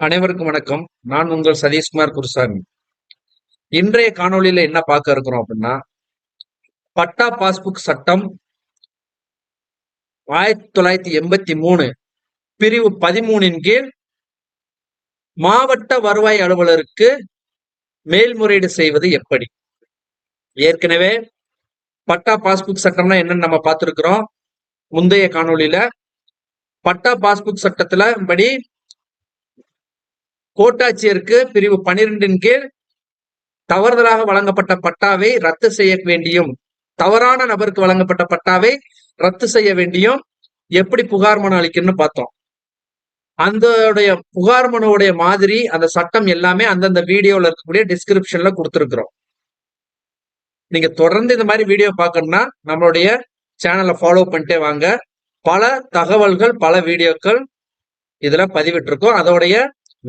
அனைவருக்கும் வணக்கம். நான் உங்கள் சதீஷ்குமார் குருசாமி. இன்றைய காணொளியில என்ன பார்க்க இருக்கிறோம் அப்படின்னா பட்டா பாஸ்புக் சட்டம் ஆயிரத்தி தொள்ளாயிரத்தி எண்பத்தி மூணு பிரிவு பதிமூணின் கீழ் மாவட்ட வருவாய் அலுவலருக்கு மேல்முறையீடு செய்வது எப்படி? ஏற்கனவே பட்டா பாஸ்புக் சட்டம்னா என்னன்னு நம்ம பார்த்திருக்கிறோம். முந்தைய காணொளியில பட்டா பாஸ்புக் சட்டத்துல படி கோட்டாட்சியருக்கு பிரிவு பனிரெண்டின் கீழ் தவறுதலாக வழங்கப்பட்ட பட்டாவை ரத்து செய்ய வேண்டியும் தவறான நபருக்கு வழங்கப்பட்ட பட்டாவை ரத்து செய்ய வேண்டியும் எப்படி புகார் மனு அளிக்கணும்னு பார்த்தோம். அந்த புகார் மனுவுடைய மாதிரி அந்த சட்டம் எல்லாமே அந்தந்த வீடியோல இருக்கக்கூடிய டிஸ்கிரிப்ஷன்ல கொடுத்துருக்குறோம். நீங்க தொடர்ந்து இந்த மாதிரி வீடியோ பார்க்கணும்னா நம்மளுடைய சேனலை ஃபாலோ பண்ணிட்டே வாங்க. பல தகவல்கள் பல வீடியோக்கள் இதுல பதிவிட்டிருக்கோம். அதோடைய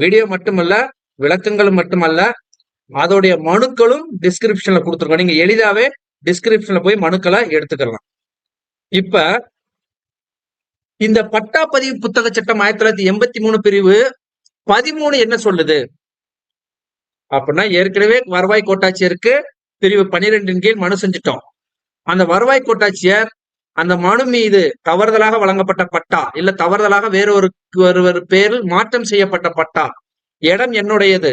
வீடியோ மட்டுமல்ல விளக்கங்களும் மட்டுமல்ல அதோடைய மனுக்களும் டிஸ்கிரிப்ஷன்ல கொடுத்துருக்கோம். நீங்க எளிதாவே டிஸ்கிரிப்ஷன்ல போய் மனுக்களை எடுத்துக்கலாம். இப்ப இந்த பட்டா பதிவு புத்தக சட்டம் ஆயிரத்தி தொள்ளாயிரத்தி எண்பத்தி மூணு பிரிவு பதிமூணு என்ன சொல்லுது? அப்படின்னா ஏற்கனவே வருவாய் கோட்டாட்சியருக்கு பிரிவு பனிரெண்டின் கீழ் மனு செஞ்சுட்டோம். அந்த வருவாய் கோட்டாட்சியர் அந்த மனு மீது தவறுதலாக வழங்கப்பட்ட பட்டா இல்ல தவறுதலாக வேறொரு ஒருவர் பேரில் மாற்றம் செய்யப்பட்ட பட்டா இடம் என்னுடையது?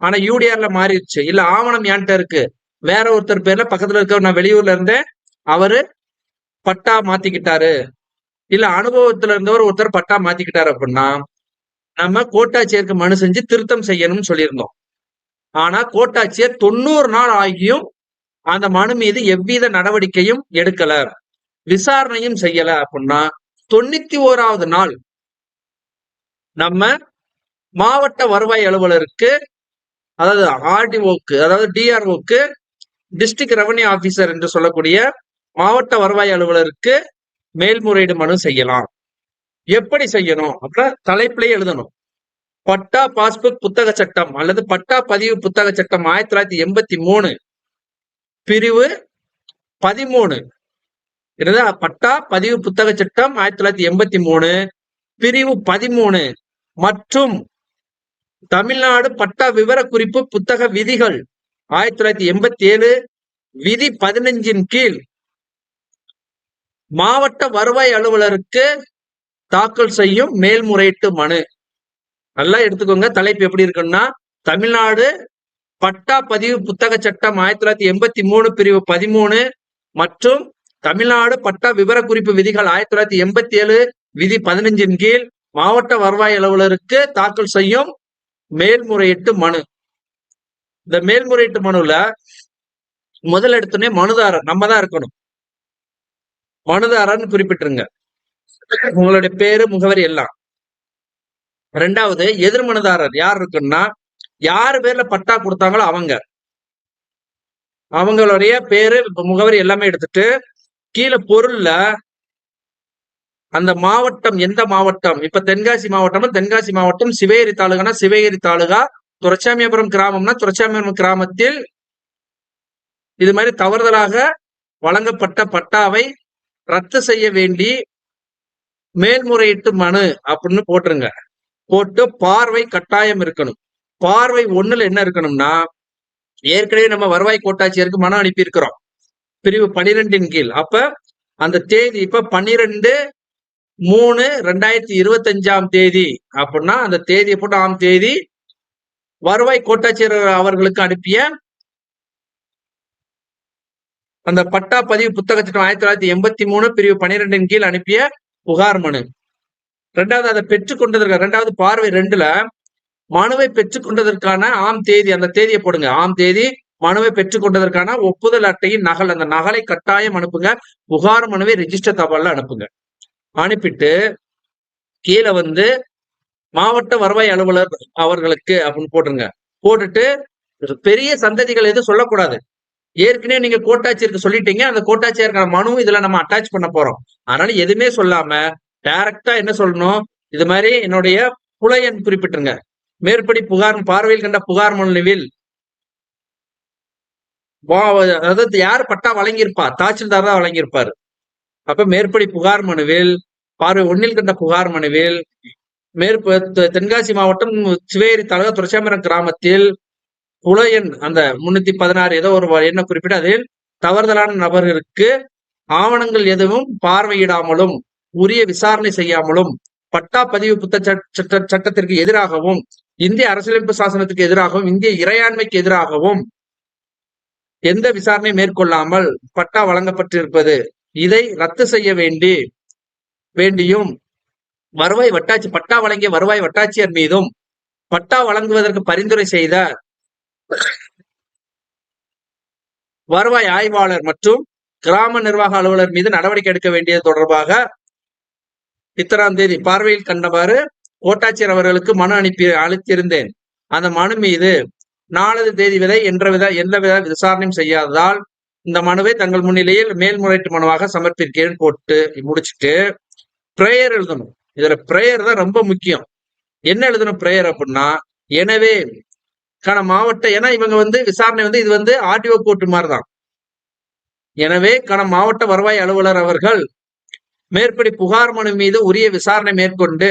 ஆனா யூடிஆர்ல மாறிடுச்சு. இல்ல ஆவணம் என்கிட்ட இருக்கு. வேற ஒருத்தர் பேர்ல பக்கத்துல இருக்க நான் வெளியூர்ல இருந்தேன் அவரு பட்டா மாத்திக்கிட்டாரு. இல்ல அனுபவத்துல இருந்தவர் ஒருத்தர் பட்டா மாத்திக்கிட்டாரு அப்படின்னா நம்ம கோட்டாட்சியருக்கு மனு செஞ்சு திருத்தம் செய்யணும்னு சொல்லியிருந்தோம். ஆனா கோட்டாட்சியர் தொண்ணூறு நாள் ஆகியும் அந்த மனு மீது எவ்வித நடவடிக்கையும் எடுக்கல. விசாரணையும் செய்யல அப்படின்னா தொண்ணூத்தி ஓராவது நாள் நம்ம மாவட்ட வருவாய் அலுவலருக்கு அதாவது ஆர்டிஓக்கு அதாவது டிஆர்ஓக்கு டிஸ்ட்ரிக்ட் ரெவன்யூ ஆபீசர் என்று சொல்லக்கூடிய மாவட்ட வருவாய் அலுவலருக்கு மேல்முறையீடு மனு செய்யலாம். எப்படி செய்யணும் அப்படின்னா தலைப்பிலே எழுதணும். பட்டா பாஸ்புக் புத்தக சட்டம் அல்லது பட்டா பதிவு புத்தக சட்டம் ஆயிரத்தி தொள்ளாயிரத்தி எண்பத்தி மூணு. பிரிவு பதிமூணு. பட்டா பதிவு புத்தக சட்டம் ஆயிரத்தி தொள்ளாயிரத்தி எண்பத்தி மூணு பிரிவு பதிமூணு மற்றும் தமிழ்நாடு பட்டா விவர குறிப்பு புத்தக விதிகள் ஆயிரத்தி தொள்ளாயிரத்தி எண்பத்தி ஏழு விதி பதினஞ்சின் கீழ் மாவட்ட வருவாய் அலுவலருக்கு தாக்கல் செய்யும் மேல்முறையீட்டு மனு. நல்லா எடுத்துக்கோங்க. தலைப்பு எப்படி இருக்குன்னா தமிழ்நாடு பட்டா பதிவு புத்தக சட்டம் ஆயிரத்தி தொள்ளாயிரத்தி எண்பத்தி மூணு பிரிவு பதிமூணு மற்றும் தமிழ்நாடு பட்டா விவரக்குறிப்பு விதிகள் ஆயிரத்தி தொள்ளாயிரத்தி எண்பத்தி ஏழு விதி பதினஞ்சின் கீழ் மாவட்ட வருவாய் அலுவலருக்கு தாக்கல் செய்யும் மேல்முறையீட்டு மனு. இந்த மேல்முறையீட்டு மனுல முதல் எடுத்தோடனே மனுதாரர் நம்ம தான் இருக்கணும். மனுதாரர்னு குறிப்பிட்டிருங்க. உங்களுடைய பேரு முகவரி எல்லாம். ரெண்டாவது எதிர் மனுதாரர் யார் இருக்குன்னா யாரு பேர்ல பட்டா கொடுத்தாங்களோ அவங்க. அவங்களுடைய பேரு முகவரி எல்லாமே எடுத்துட்டு கீழே பொருள்ல அந்த மாவட்டம் எந்த மாவட்டம்? இப்ப தென்காசி மாவட்டம் தென்காசி மாவட்டம் சிவகிரி தாலுகானா சிவகிரி தாலுகா துரச்சாமியபுரம் கிராமம்னா துரச்சாமியபுரம் கிராமத்தில் இது மாதிரி தவறுதலாக வழங்கப்பட்ட பட்டாவை ரத்து செய்ய வேண்டி மேல்முறையீட்டு மனு அப்படின்னு போட்டுருங்க. போட்டு பார்வை கட்டாயம் இருக்கணும். பார்வை ஒண்ணுல என்ன இருக்கணும்னா ஏற்கனவே நம்ம வருவாய் கோட்டாட்சியருக்கு மனம் அனுப்பி இருக்கிறோம் பிரிவு பனிரெண்டின் கீழ். அப்ப அந்த தேதி இப்ப பன்னிரெண்டு மூணு ரெண்டாயிரத்தி இருபத்தி அஞ்சாம் தேதி அப்படின்னா அந்த தேதியை போட்டு ஆம் தேதி வருவாய் கோட்டாட்சியர் அவர்களுக்கு அனுப்பிய அந்த பட்டா பதிவு புத்தக சட்டம் ஆயிரத்தி தொள்ளாயிரத்தி எண்பத்தி மூணு பிரிவு பனிரெண்டின் கீழ் அனுப்பிய புகார் மனு. ரெண்டாவது அதை பெற்றுக்கொண்டதற்கு ரெண்டாவது பார்வை ரெண்டுல மனுவை பெற்றுக்கொண்டதற்கான ஆம் தேதி அந்த தேதியை போடுங்க. ஆம் தேதி மனுவை பெற்றுக்கொண்டதற்கான ஒப்புதல் அட்டையின் நகல் அந்த நகலை கட்டாயம் அனுப்புங்க. புகார் மனுவை ரிஜிஸ்டர் தபால்ல அனுப்புங்க. அனுப்பிட்டு கீழே வந்து மாவட்ட வருவாய் அலுவலர் அவர்களுக்கு அப்படின்னு போட்டுருங்க. போட்டுட்டு பெரிய சந்ததிகள் எதுவும் சொல்லக்கூடாது. ஏற்கனவே நீங்க கோட்டாட்சியருக்கு சொல்லிட்டீங்க. அந்த கோட்டாட்சியருக்கான மனு இதுல நம்ம அட்டாச் பண்ண போறோம். அதனால எதுவுமே சொல்லாம டைரக்டா என்ன சொல்லணும்? இது மாதிரி என்னுடைய புலையன் குறிப்பிட்டிருங்க. மேற்படி புகார் பார்வையில் கண்ட புகார் மனுவில் அதாவது யார் பட்டா வழங்கியிருப்பா? தாசில்தார் தான் வழங்கியிருப்பாரு. அப்ப மேற்படி புகார் மனுவில் பார்வை ஒன்னில் கண்ட புகார் மனுவில் மேற்கு தென்காசி மாவட்டம் சிவேரி தலக துரசாமரம் கிராமத்தில் புலையன் அந்த முன்னூத்தி பதினாறு ஏதோ ஒரு என்ன குறிப்பிட்டு அதில் தவறுதலான நபர்களுக்கு ஆவணங்கள் எதுவும் பார்வையிடாமலும் உரிய விசாரணை செய்யாமலும் பட்டா பதிவு புத்த சட்ட- சட்ட- சட்டத்திற்கு எதிராகவும் இந்திய அரசியலமைப்பு சாசனத்துக்கு எதிராகவும் இந்திய இறையாண்மைக்கு எதிராகவும் எந்த விசாரணை மேற்கொள்ளாமல் பட்டா வழங்கப்பட்டிருப்பது? இதை ரத்து செய்ய வேண்டி வேண்டியும் வருவாய் வட்டாட்சி பட்டா வழங்கிய வருவாய் வட்டாட்சியர் மீதும் பட்டா வழங்குவதற்கு பரிந்துரை செய்த வருவாய் ஆய்வாளர் மற்றும் கிராம நிர்வாக அலுவலர் மீது நடவடிக்கை எடுக்க வேண்டியது தொடர்பாக இத்தனாம் தேதி பார்வையில் கண்டவாறு கோட்டாட்சியர் அவர்களுக்கு மனு அனுப்பி அளித்திருந்தேன். அந்த மனு மீது நாலது தேதி வரை என்ற வித எந்தவித விசாரணையும் செய்யாததால் இந்த மனுவை தங்கள் முன்னிலையில் மேல்முறையீட்டு மனுவாக சமர்ப்பிக்கிறேன் போட்டு முடிச்சுட்டு ப்ரேயர் எழுதணும். இதுல ப்ரேயர் தான் ரொம்ப முக்கியம். என்ன எழுதணும் ப்ரேயர் அப்படின்னா எனவே கான மாவட்ட ஏன்னா இவங்க வந்து விசாரணை வந்து இது வந்து ஆர்டிஓ கோர்ட் மாதிரி தான் எனவே கன மாவட்ட வருவாய் அலுவலர் அவர்கள் மேற்படி புகார் மனு மீது உரிய விசாரணை மேற்கொண்டு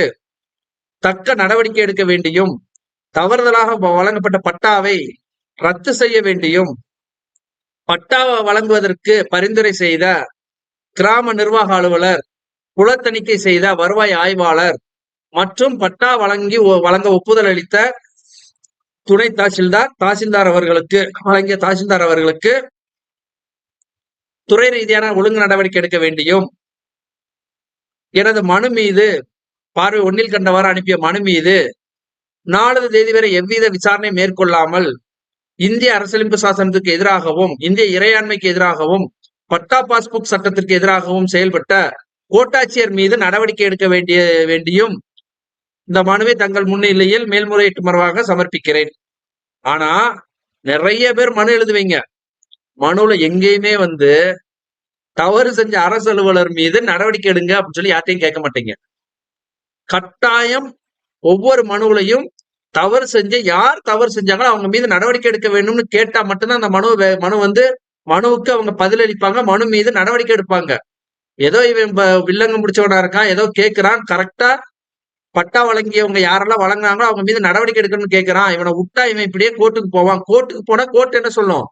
தக்க நடவடிக்கை எடுக்க வேண்டியும் தவறுதலாக வழங்கப்பட்ட பட்டாவை ரத்து செய்ய வேண்டியும் பட்டா வழங்குவதற்கு பரிந்துரை செய்த கிராம நிர்வாக அலுவலர் குலத்தணிக்கை செய்த வருவாய் ஆய்வாளர் மற்றும் பட்டா வழங்கி ஒ- வழங்க ஒப்புதல் அளித்த துணை தாசில்தார் தாசில்தார் அவர்களுக்கு வழங்கிய தாசில்தார் அவர்களுக்கு துறை ரீதியான ஒழுங்கு நடவடிக்கை எடுக்க வேண்டியும் எனது மனு மீது பார்வை ஒன்னில் கண்டவாறு அனுப்பிய மனு மீது நாலாவது தேதி வரை எவ்வித விசாரணை மேற்கொள்ளாமல் இந்திய அரசியலமைப்பு சாசனத்துக்கு எதிராகவும் இந்திய இறையாண்மைக்கு எதிராகவும் பட்டா பாஸ்புக் சட்டத்திற்கு எதிராகவும் செயல்பட்ட கோட்டாட்சியர் மீது நடவடிக்கை எடுக்க வேண்டிய வேண்டியும் இந்த மனுவை தங்கள் முன்னிலையில் மேல்முறையீட்டு மனுவாக சமர்ப்பிக்கிறேன். ஆனா நிறைய பேர் மனு எழுதுவீங்க. மனுல எங்கேயுமே வந்து தவறு செஞ்ச அரசு அலுவலர் மீது நடவடிக்கை எடுங்க அப்படின்னு சொல்லி யார்ட்டையும் கேட்க மாட்டீங்க. கட்டாயம் ஒவ்வொரு மனுவிலையும் தவறு செஞ்ச யார் தவறு செஞ்சாங்களோ அவங்க மீது நடவடிக்கை எடுக்க வேண்டும்னு கேட்டா மட்டும்தான் அந்த மனு வே- மனு வந்து மனுவுக்கு அவங்க பதிலளிப்பாங்க மனு மீது நடவடிக்கை எடுப்பாங்க. ஏதோ இவன் ப- வில்லங்கம் முடிச்சவனா இருக்கான் ஏதோ கேட்கிறான் கரெக்டா பட்டா வழங்கியவங்க யாரெல்லாம் வழங்குனாங்களோ அவங்க மீது நடவடிக்கை எடுக்கணும்னு கேட்கிறான் இவனை விட்டா இவன் இப்படியே கோர்ட்டுக்கு போவான். கோர்ட்டுக்கு போனா கோர்ட் என்ன சொல்லும்?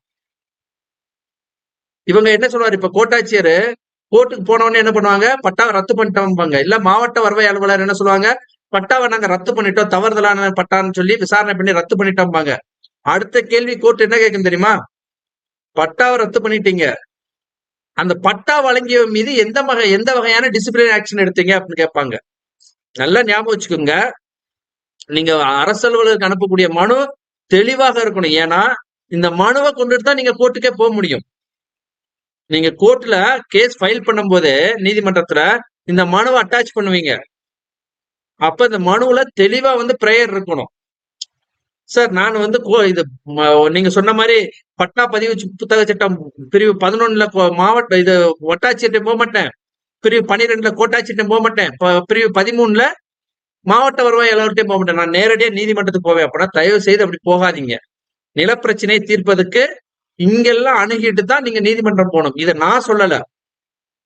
இவங்க என்ன சொல்லுவாரு? இப்ப கோட்டாட்சியர் கோர்ட்டுக்கு போனவொடனே என்ன பண்ணுவாங்க? பட்டாவை ரத்து பண்ணிட்டோம்பாங்க. இல்ல மாவட்ட வருவாய் அலுவலர் என்ன சொல்லுவாங்க? பட்டாவை நாங்க ரத்து பண்ணிட்டோம் தவறுதலான பட்டான்னு சொல்லி விசாரணை பண்ணி ரத்து பண்ணிட்டோம்பாங்க. அடுத்த கேள்வி கோர்ட் என்ன கேட்கும் தெரியுமா? பட்டாவை ரத்து பண்ணிட்டீங்க. அந்த பட்டா வழங்கிய மீது எந்த வகை எந்த வகையான டிசிப்ளின் ஆக்ஷன் எடுத்தீங்க அப்படின்னு கேட்பாங்க. நல்லா ஞாபகம் வச்சுக்கோங்க. நீங்க அரசு அலுவலருக்கு அனுப்பக்கூடிய மனு தெளிவாக இருக்கணும். ஏன்னா இந்த மனுவை கொண்டுட்டு தான் நீங்க கோர்ட்டுக்கே போக முடியும். நீங்க கோர்ட்ல கேஸ் ஃபைல் பண்ணும்போது நீதிமன்றத்துல இந்த மனுவை அட்டாச் பண்ணுவீங்க. அப்ப இந்த மனுவுல தெளிவா வந்து பிரேயர் இருக்கணும். சார் நான் வந்து கோ- இது நீங்க சொன்ன மாதிரி பட்டா பதிவு புத்தக சட்டம் பிரிவு பதினொன்னுல மாவட்ட இது ஒட்டாட்சியர்கிட்ட போக மாட்டேன். பிரிவு பன்னிரெண்டுல கோட்டாட்சியர்கிட்ட போக மாட்டேன். பிரிவு பதிமூணுல மாவட்ட வருவாய் எல்லார்ட்டையும் போக மாட்டேன். நான் நேரடியாக நீதிமன்றத்துக்கு போவேன் அப்படின்னா தயவு செய்து அப்படி போகாதீங்க. நிலப்பிரச்சனையை தீர்ப்பதற்கு இங்கெல்லாம் அணுகிட்டு தான் நீங்க நீதிமன்றம் போகணும். இதை நான் சொல்லல.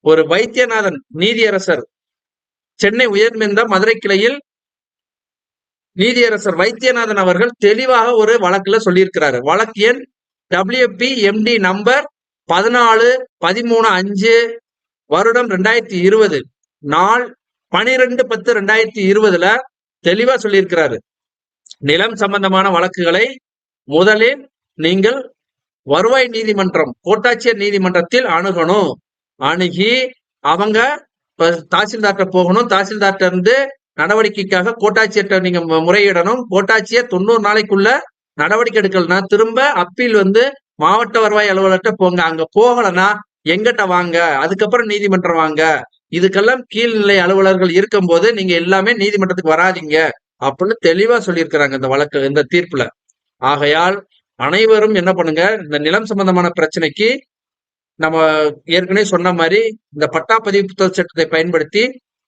ஒரு வைத்தியநாதன் நீதியரசர் சென்னை உயர்மிந்த மதுரை கிளையில் நீதியரசர் வைத்தியநாதன் அவர்கள் தெளிவாக ஒரு வழக்குல சொல்லியிருக்கிறாரு. வழக்கு எண் டபிள்யூபி எம்டி நம்பர் பதினாலு பதிமூணு அஞ்சு வருடம் ரெண்டாயிரத்தி இருபது. நாள் பனிரெண்டு பத்து ரெண்டாயிரத்தி இருபதுல தெளிவா சொல்லியிருக்கிறாரு. நிலம் சம்பந்தமான வழக்குகளை முதலில் நீங்கள் வருவாய் நீதிமன்றம் கோட்டாட்சியர் நீதிமன்றத்தில் அணுகணும். அணுகி அவங்க இப்ப தாசில்தார்கிட்ட போகணும். தாசில்தார்கிட்ட இருந்து நடவடிக்கைக்காக கோட்டாட்சியர்கிட்ட நீங்க முறையிடணும். கோட்டாட்சியர் தொண்ணூறு நாளைக்குள்ள நடவடிக்கை எடுக்கலன்னா திரும்ப அப்பீல் வந்து மாவட்ட வருவாய் அலுவலர்கிட்ட போங்க. அங்க போகலன்னா எங்கிட்ட வாங்க. அதுக்கப்புறம் நீதிமன்றம் வாங்க. இதுக்கெல்லாம் கீழ்நிலை அலுவலர்கள் இருக்கும்போது நீங்க எல்லாமே நீதிமன்றத்துக்கு வராதீங்க அப்படின்னு தெளிவா சொல்லியிருக்கிறாங்க இந்த வழக்கு இந்த தீர்ப்புல. ஆகையால் அனைவரும் என்ன பண்ணுங்க இந்த நிலம் சம்பந்தமான பிரச்சனைக்கு நம்ம ஏற்கனவே சொன்ன மாதிரி இந்த பட்டாப்பதிவு புத்தக சட்டத்தை பயன்படுத்தி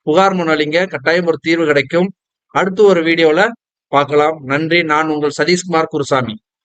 புகார் முன்னாளிங்க கட்டாயம் ஒரு தீர்வு கிடைக்கும். அடுத்து ஒரு வீடியோல பார்க்கலாம். நன்றி. நான் உங்கள் சதீஷ்குமார் குருசாமி.